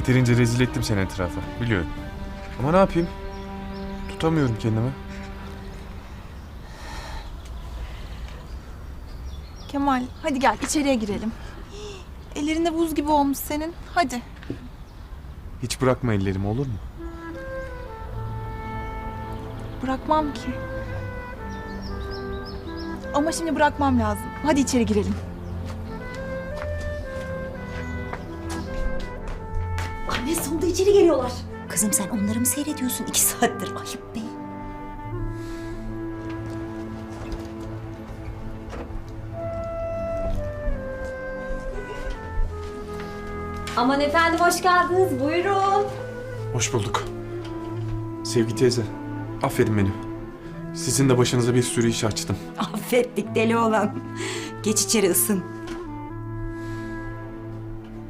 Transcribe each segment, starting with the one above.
Yeterince rezil ettim seni etrafa. Biliyorum. Ama ne yapayım? Tutamıyorum kendimi. Kemal hadi gel içeriye girelim. Ellerinde buz gibi olmuş senin. Hadi. Hiç bırakma ellerimi olur mu? Bırakmam ki. Ama şimdi bırakmam lazım. Hadi içeri girelim. İçeri geliyorlar. Kızım sen onları mı seyrediyorsun iki saattir? Ayıp be. Aman efendim hoş geldiniz. Buyurun. Hoş bulduk. Sevgi teyze, affedin beni. Sizin de başınıza bir sürü iş açtım. Affettik deli olan. Geç içeri ısın.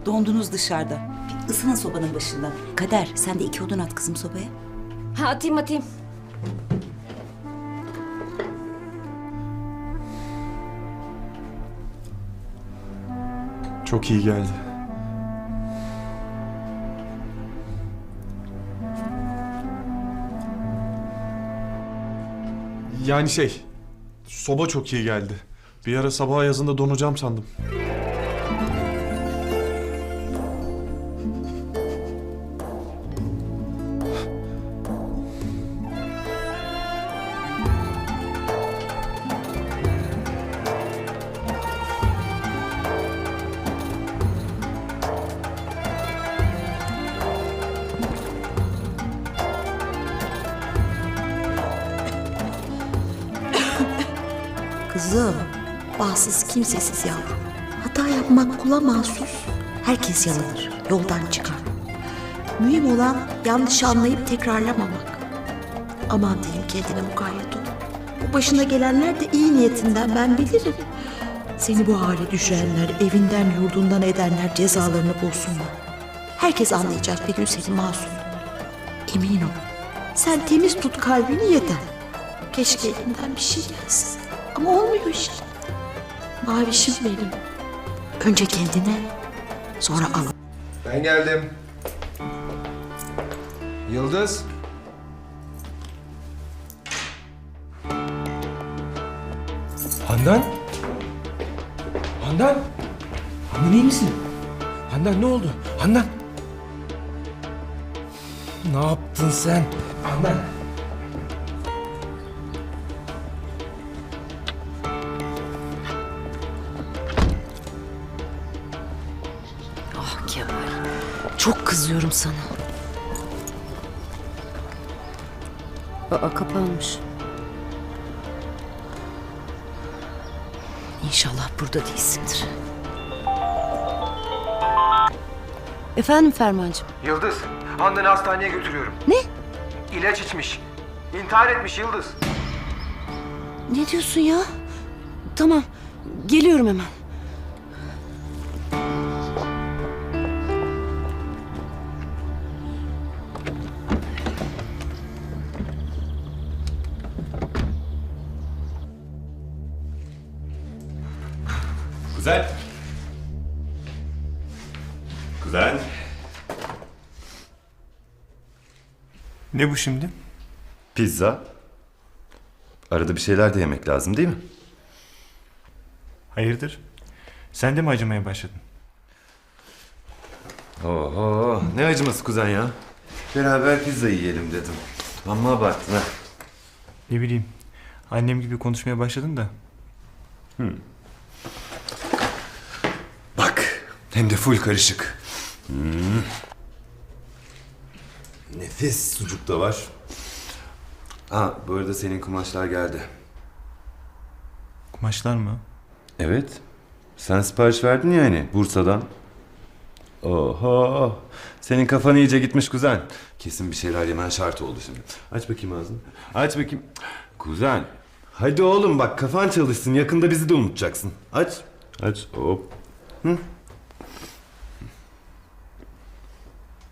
Dondunuz dışarıda. Bir ısının sobanın başından. Kader sen de iki odun at kızım sobaya. Ha atayım atayım. Çok iyi geldi. Yani şey, soba çok iyi geldi. Bir ara sabah yazında donacağım sandım. Kızım, bağsız kimsesiz yavrum. Hata yapmak kula mahsus. Herkes yanılır, yoldan çıkar. Mühim olan yanlış anlayıp tekrarlamamak. Aman diyeyim kendine mukayyet ol. Bu başına gelenler de iyi niyetinden ben bilirim. Seni bu hale düşürenler, evinden yurdundan edenler cezalarını bulsunlar. Herkes anlayacak bir gün seni masum. Emin ol. Sen temiz tut kalbini yeter. Keşke elinden bir şey gelsin. Ama olmuyor işte. Mavişim benim. Önce kendine, sonra al. Ben geldim. Yıldız. Handan? Handan? Handan iyi misin? Handan ne oldu? Handan? Ne yaptın sen? Handan? Çok kızıyorum sana. Aa kapanmış. İnşallah burada değilsindir. Efendim Fermancığım. Yıldız. Handan'ı hastaneye götürüyorum. Ne? İlaç içmiş. İntihar etmiş Yıldız. Ne diyorsun ya? Tamam. Geliyorum hemen. Ne bu şimdi? Pizza. Arada bir şeyler de yemek lazım değil mi? Hayırdır? Sen de mi acımaya başladın? Oho ne acıması kuzen ya. Beraber pizza yiyelim dedim. Amma abarttın ha. Ne bileyim. Annem gibi konuşmaya başladın da. Bak hem de full karışık. Hmm. Nefis sucuk da var. Ha bu arada senin kumaşlar geldi. Kumaşlar mı? Evet. Sen sipariş verdin ya hani Bursa'dan. Oho. Senin kafan iyice gitmiş kuzen. Kesin bir şeyler yemen şart oldu şimdi. Aç bakayım ağzını. Aç bakayım. Kuzen. Hadi oğlum bak kafan çalışsın. Yakında bizi de unutacaksın. Aç. Aç. Hop.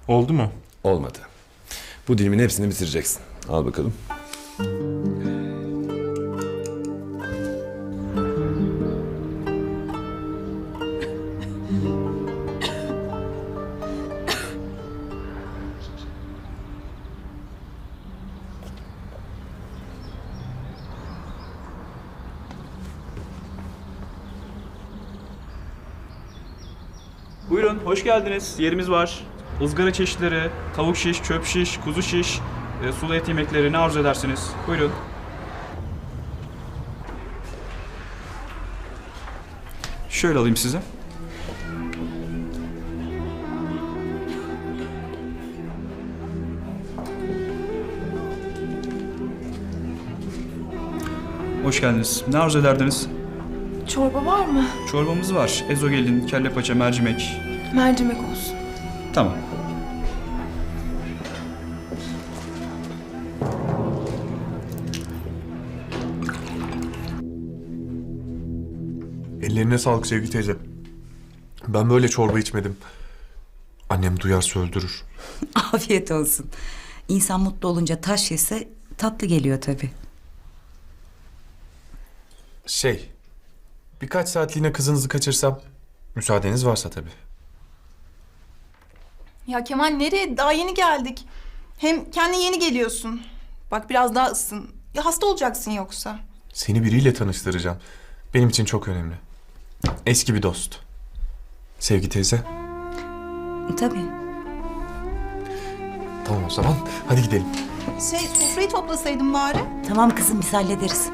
Oldu mu? Olmadı. Bu dilimin hepsini bitireceksin. Al bakalım. Buyurun, hoş geldiniz. Yerimiz var. Izgara çeşitleri, tavuk şiş, çöp şiş, kuzu şiş, e, sulu et yemekleri ne arzu edersiniz? Buyurun. Şöyle alayım size. Hoş geldiniz. Ne arzu ederdiniz? Çorba var mı? Çorbamız var. Ezogelin, kelle paça, mercimek. Mercimek olsun. Tamam. Ellerine sağlık Sevgi teyze. Ben böyle çorba içmedim. Annem duyarsa öldürür. Afiyet olsun. İnsan mutlu olunca taş yese tatlı geliyor tabii. Şey, birkaç saatliğine kızınızı kaçırsam, müsaadeniz varsa tabii. Ya Kemal nereye? Daha yeni geldik. Hem kendi yeni geliyorsun. Bak biraz daha ısın. Ya hasta olacaksın yoksa. Seni biriyle tanıştıracağım. Benim için çok önemli. Eski bir dost. Sevgi teyze. Tabii. Tamam o zaman hadi gidelim. Şey sofrayı toplasaydın bari. Tamam kızım biz hallederiz.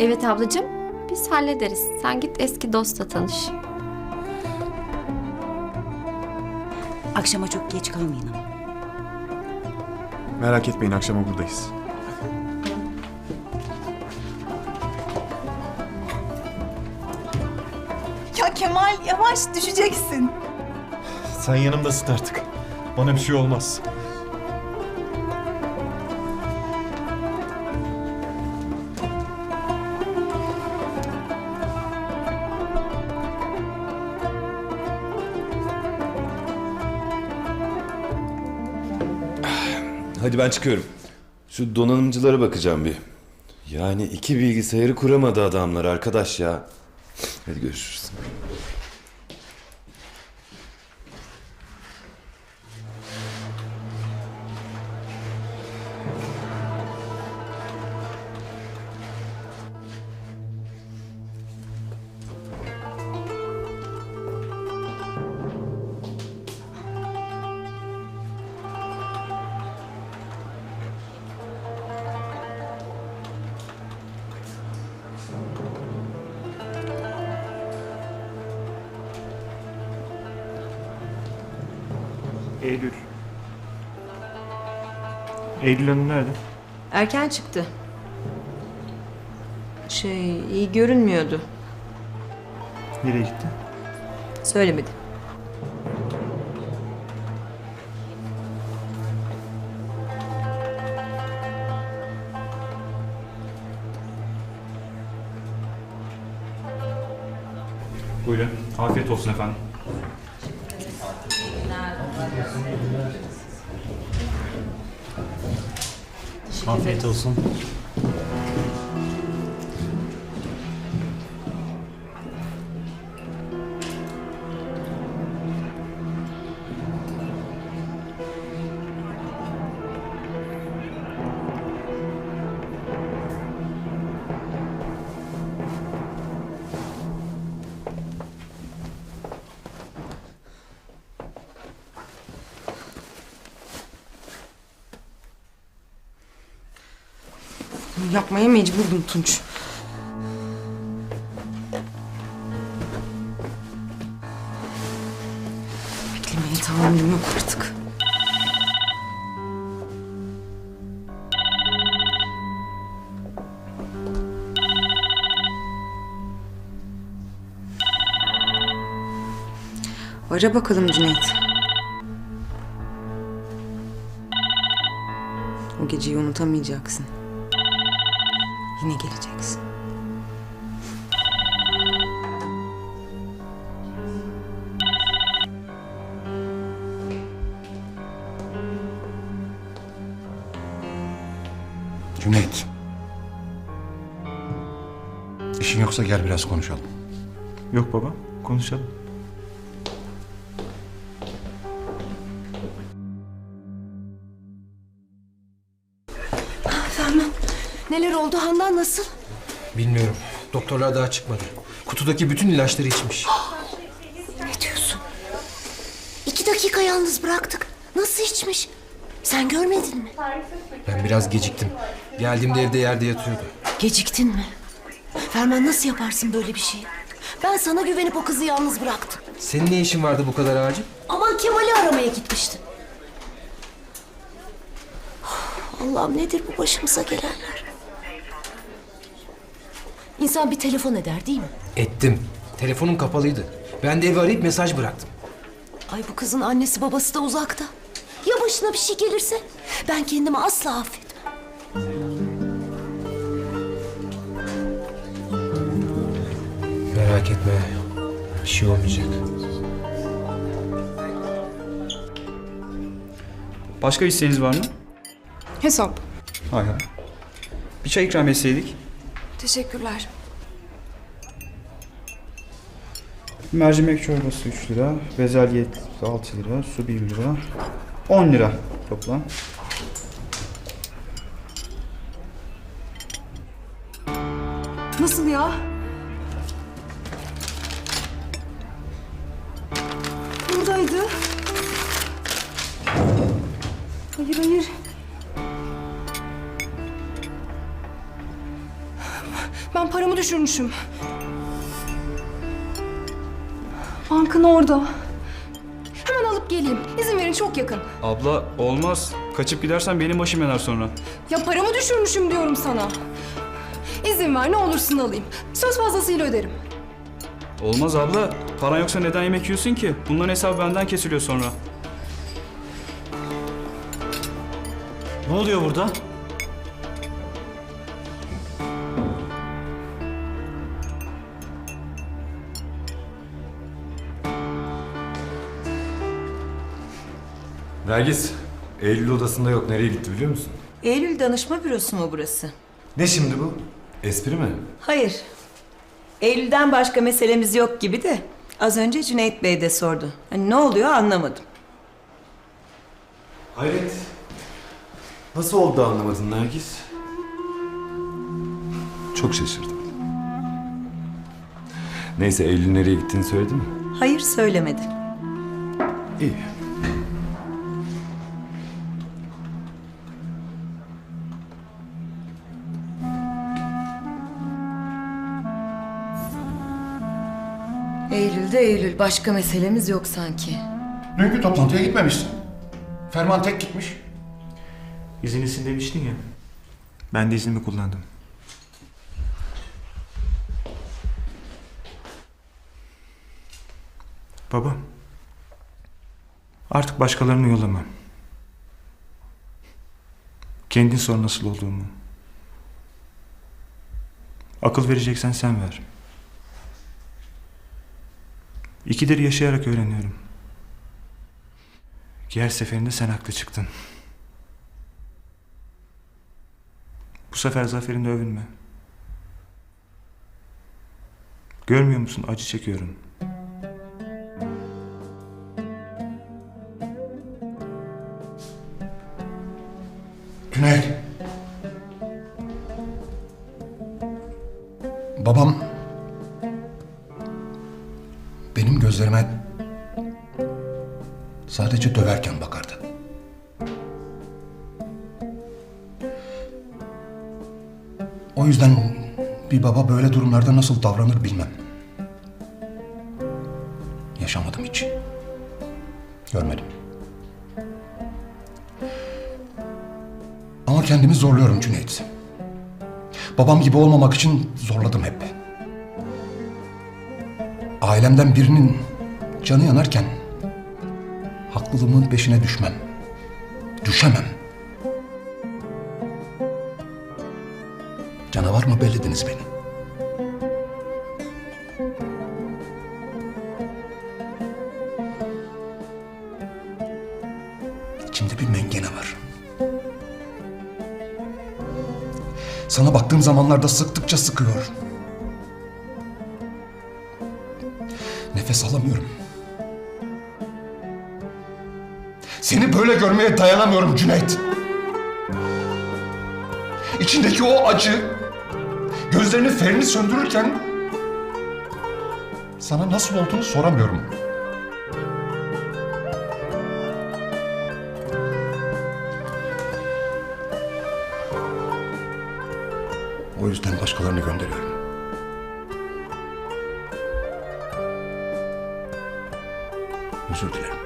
Evet ablacığım, biz hallederiz. Sen git eski dostla tanış. Akşama çok geç kalmayın ama. Merak etmeyin akşama buradayız. Kemal yavaş düşeceksin. Sen yanımdasın artık. Bana bir şey olmaz. Hadi ben çıkıyorum. Şu donanımcılara bakacağım bir. Yani iki bilgisayarı kuramadı adamlar arkadaş ya. Hadi görüşürüz. Eylül Hanım nerede? Erken çıktı. Şey iyi görünmüyordu. Nereye gitti? Söylemedi. Buyurun. Afiyet olsun efendim. Afiyet olsun. Yapmaya mecburdum Tunç. Beklemeye tahammülüm yok artık. Ara bakalım Cüneyt. O geceyi unutamayacaksın. Yine geleceksin. Cüneyt. İşin yoksa gel biraz konuşalım. Yok baba, konuşalım. Handan nasıl? Bilmiyorum. Doktorlar daha çıkmadı. Kutudaki bütün ilaçları içmiş. Ne diyorsun? dakika yalnız bıraktık. Nasıl içmiş? Sen görmedin mi? Ben biraz geciktim. Geldiğimde evde yerde yatıyordu. Geciktin mi? Ferman nasıl yaparsın böyle bir şeyi? Ben sana güvenip o kızı yalnız bıraktım. Senin ne işin vardı bu kadar acil? Aman Kemal'i aramaya gitmiştim. Allah'ım nedir bu başımıza gelenler? İnsan bir telefon eder değil mi? Ettim. Telefonum kapalıydı. Ben de evi arayıp mesaj bıraktım. Ay bu kızın annesi babası da uzakta. Ya başına bir şey gelirse? Ben kendimi asla affetmem. Merak etme. Bir şey olmayacak. Başka isteğiniz var mı? Hesap. Hay hay. Bir çay ikram etseydik. Teşekkürler. Mercimek çorbası 3 lira, bezelye 6 lira, su 1 lira, 10 lira toplam. Düşürmüşüm. Bankın orada. Hemen alıp geleyim. İzin verin çok yakın. Abla olmaz. Kaçıp gidersen benim başım yanar sonra. Ya paramı düşürmüşüm diyorum sana. İzin ver ne olursun alayım. Söz fazlasıyla öderim. Olmaz abla. Paran yoksa neden yemek yiyorsun ki? Bunların hesabı benden kesiliyor sonra. Ne oluyor burada? Nergis, Eylül odasında yok. Nereye gitti biliyor musun? Eylül danışma bürosu mu burası? Ne şimdi bu? Espri mi? Hayır. Eylül'den başka meselemiz yok gibi de az önce Cüneyt Bey de sordu. Hani ne oluyor anlamadım. Hayret. Nasıl oldu da anlamadın Nergis? Çok şaşırdım. Neyse Eylül nereye gittiğini söyledi mi? Hayır söylemedi. İyi. Eylül'de Eylül. Başka meselemiz yok sanki. Dünkü toplantıya gitmemişsin. Ferman tek gitmiş. İzinlisin demiştin ya. Ben de iznimi kullandım. Baba. Artık başkalarını yollamam. Kendin sor nasıl olduğumu. Akıl vereceksen sen ver. İkidir yaşayarak öğreniyorum. Ki her seferinde sen haklı çıktın. Bu sefer zaferinde övünme. Görmüyor musun acı çekiyorum. Güney. Babam baba böyle durumlarda nasıl davranır bilmem. Yaşamadım hiç. Görmedim. Ama kendimi zorluyorum Cüneyt. Babam gibi olmamak için zorladım hep. Ailemden birinin canı yanarken haklılığımın peşine düşmem. Düşemem. Canavar mı bellediniz beni? Zamanlarda sıktıkça sıkıyor. Nefes alamıyorum. Seni böyle görmeye dayanamıyorum Cüneyt. İçindeki o acı gözlerini ferini söndürürken sana nasıl olduğunu soramıyorum. O yüzden başkalarını gönderiyorum. Özür dilerim.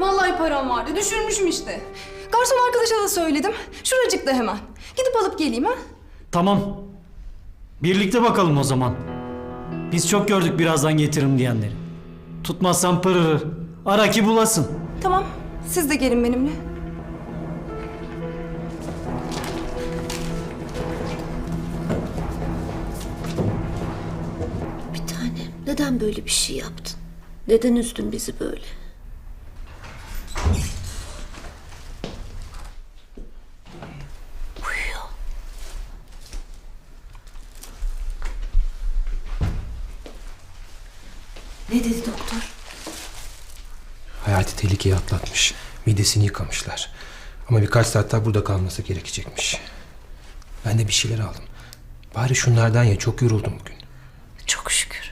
Vallahi param vardı. Düşürmüşüm işte. Garson arkadaşa da söyledim. Şuracıkta hemen. Gidip alıp geleyim ha. Tamam. Birlikte bakalım o zaman. Biz çok gördük birazdan getiririm diyenleri. Tutmazsan pırırır. Ara ki bulasın. Tamam. Siz de gelin benimle. Bir tanem neden böyle bir şey yaptın? Neden üzdün bizi böyle? Uyuyor. Ne dedi doktor? Hayati tehlikeyi atlatmış. Midesini yıkamışlar. Ama birkaç saat daha burada kalması gerekecekmiş. Ben de bir şeyler aldım. Bari şunlardan ye çok yoruldum bugün. Çok şükür.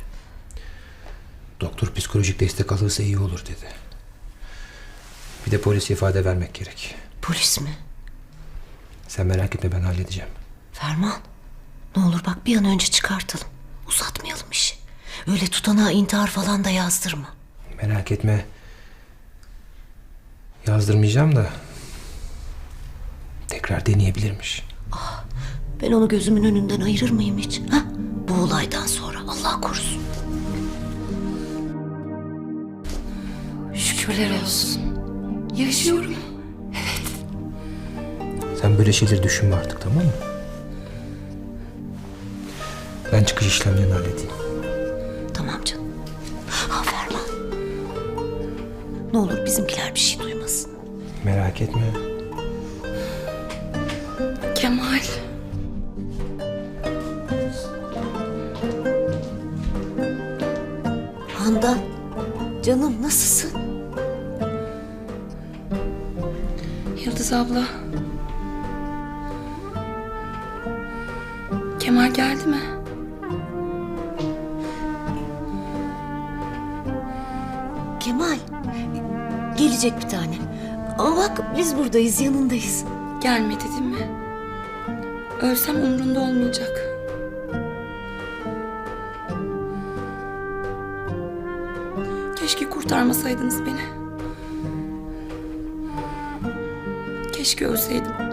Doktor psikolojik destek alırsa iyi olur dedi. Bir de polise ifade vermek gerek. Polis mi? Sen merak etme ben halledeceğim. Ferman. Ne olur bak bir an önce çıkartalım. Uzatmayalım işi. Öyle tutanağa intihar falan da yazdırma. Merak etme. Yazdırmayacağım da. Tekrar deneyebilirmiş. Ben onu gözümün önünden ayırır mıyım hiç? Ha? Bu olaydan sonra Allah korusun. Şükürler olsun. Yaşıyorum. Sen böyle şeyleri düşünme artık tamam mı? Ben çıkış işlemlerini halledeyim. Tamam canım. Ha Ferman. Ne olur bizimkiler bir şey. Merak etme. Kemal. Handan. Canım nasılsın? Yıldız abla. Kemal geldi mi? Kemal. Gelecek bir tane. Ama bak biz buradayız yanındayız. Gelmedi değil mi? Ölsem umrunda olmayacak. Keşke kurtarmasaydınız beni. Keşke ölseydim.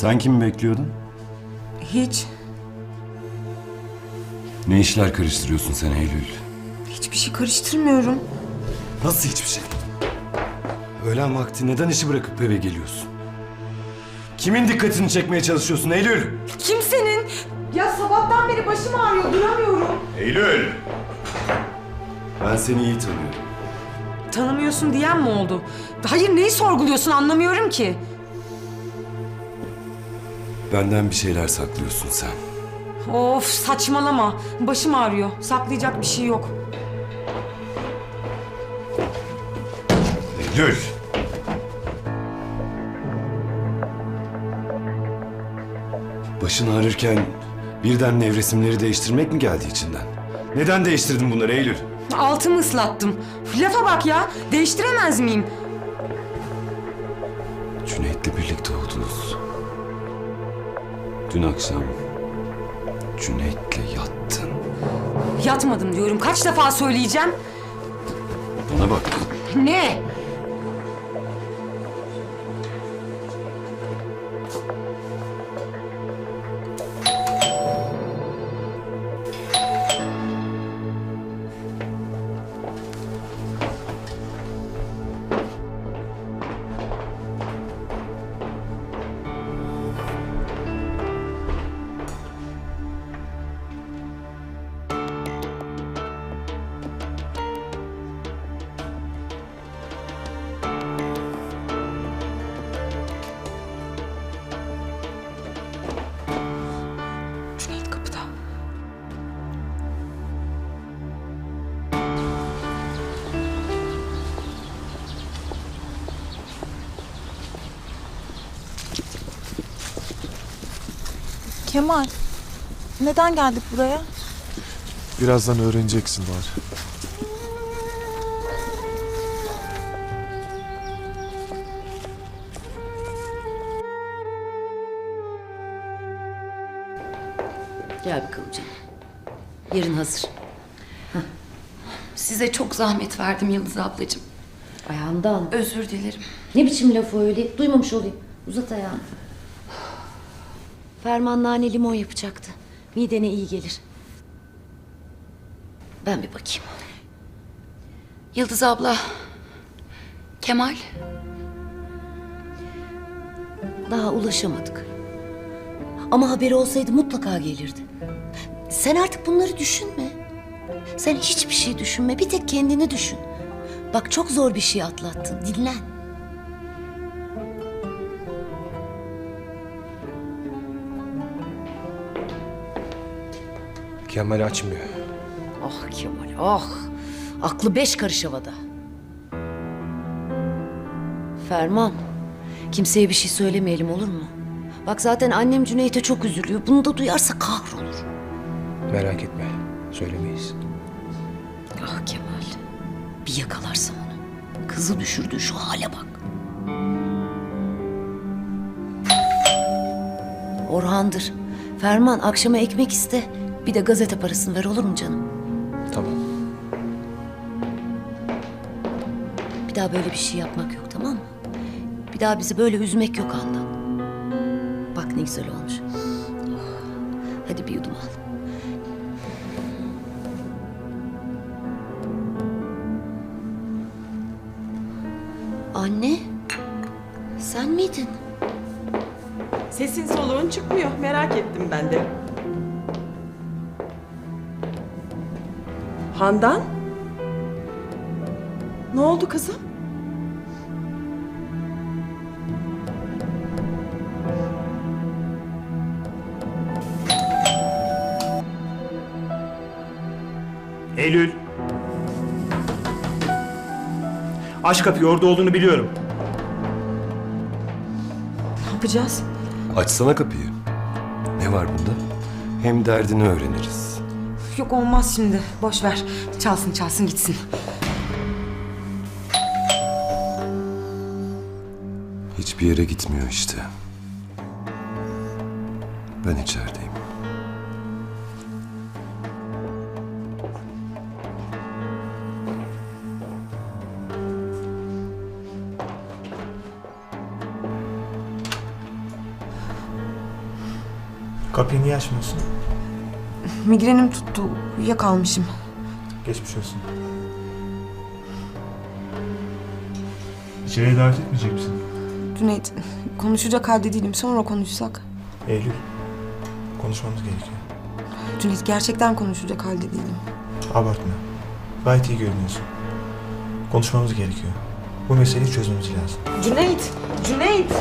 Sen kimi bekliyordun? Hiç. Ne işler karıştırıyorsun sen Eylül? Hiçbir şey karıştırmıyorum. Nasıl hiçbir şey? Öğlen vakti neden işi bırakıp eve geliyorsun? Kimin dikkatini çekmeye çalışıyorsun Eylül? Kimsenin? Ya sabahtan beri başım ağrıyor duramıyorum. Eylül! Ben seni iyi tanıyorum. Tanımıyorsun diyen mi oldu? Hayır neyi sorguluyorsun anlamıyorum ki. Benden bir şeyler saklıyorsun sen. Of saçmalama. Başım ağrıyor. Saklayacak bir şey yok. Eylül! Başın ağrırken birden nevresimleri değiştirmek mi geldi içinden? Neden değiştirdin bunları Eylül? Altımı ıslattım. Lafa bak ya. Değiştiremez miyim? Cüneyt'le birlikte oldunuz. Dün akşam Cüneyt'le yattın. Yatmadım diyorum. Kaç defa söyleyeceğim? Bana bak. Ne? Kemal, neden geldik buraya? Birazdan öğreneceksin Bahar. Gel bakalım canım. Yerin hazır. Size çok zahmet verdim Yıldız ablacığım. Ayağından. Özür dilerim. Ne biçim laf o öyle? Duymamış olayım. Uzat ayağını. Ferman nane limon yapacaktı. Midene iyi gelir. Ben bir bakayım. Yıldız abla. Kemal. Daha ulaşamadık. Ama haberi olsaydı mutlaka gelirdi. Sen artık bunları düşünme. Sen hiçbir şey düşünme. Bir tek kendini düşün. Bak çok zor bir şey atlattın. Dinlen. Kemal açmıyor. Ah Kemal ah. Aklı beş karış havada. Ferman. Kimseye bir şey söylemeyelim olur mu? Bak zaten annem Cüneyt'e çok üzülüyor. Bunu da duyarsa kahrolur. Merak etme. Söylemeyiz. Ah Kemal. Bir yakalarsam onu. Kızı düşürdü şu hale bak. Orhan'dır. Ferman akşama ekmek iste. Bir de gazete parasını ver olur mu canım? Tamam. Bir daha böyle bir şey yapmak yok tamam mı? Bir daha bizi böyle üzmek yok Handan. Bak ne güzel olmuş. Hadi bir yudum al. Anne, sen miydin? Sesin soluğun çıkmıyor. Merak ettim ben de. Handan? Ne oldu kızım? Eylül. Aç kapıyı orada olduğunu biliyorum. Ne yapacağız? Açsana kapıyı. Ne var bunda? Hem derdini öğreniriz. Yok olmaz şimdi. Boş ver. Çalsın çalsın gitsin. Hiçbir yere gitmiyor işte. Ben içerideyim. Kapıyı niye açmıyorsun? Migrenim tuttu. Uyuyakalmışım. Geçmiş olsun. İçeriye davet etmeyecek misin? Cüneyt, konuşacak halde değilim. Sonra konuşsak. Eylül. Konuşmamız gerekiyor. Cüneyt gerçekten konuşacak halde değilim. Abartma. Gayet iyi görünüyorsun. Konuşmamız gerekiyor. Bu meseleyi çözmemiz lazım. Cüneyt! Cüneyt!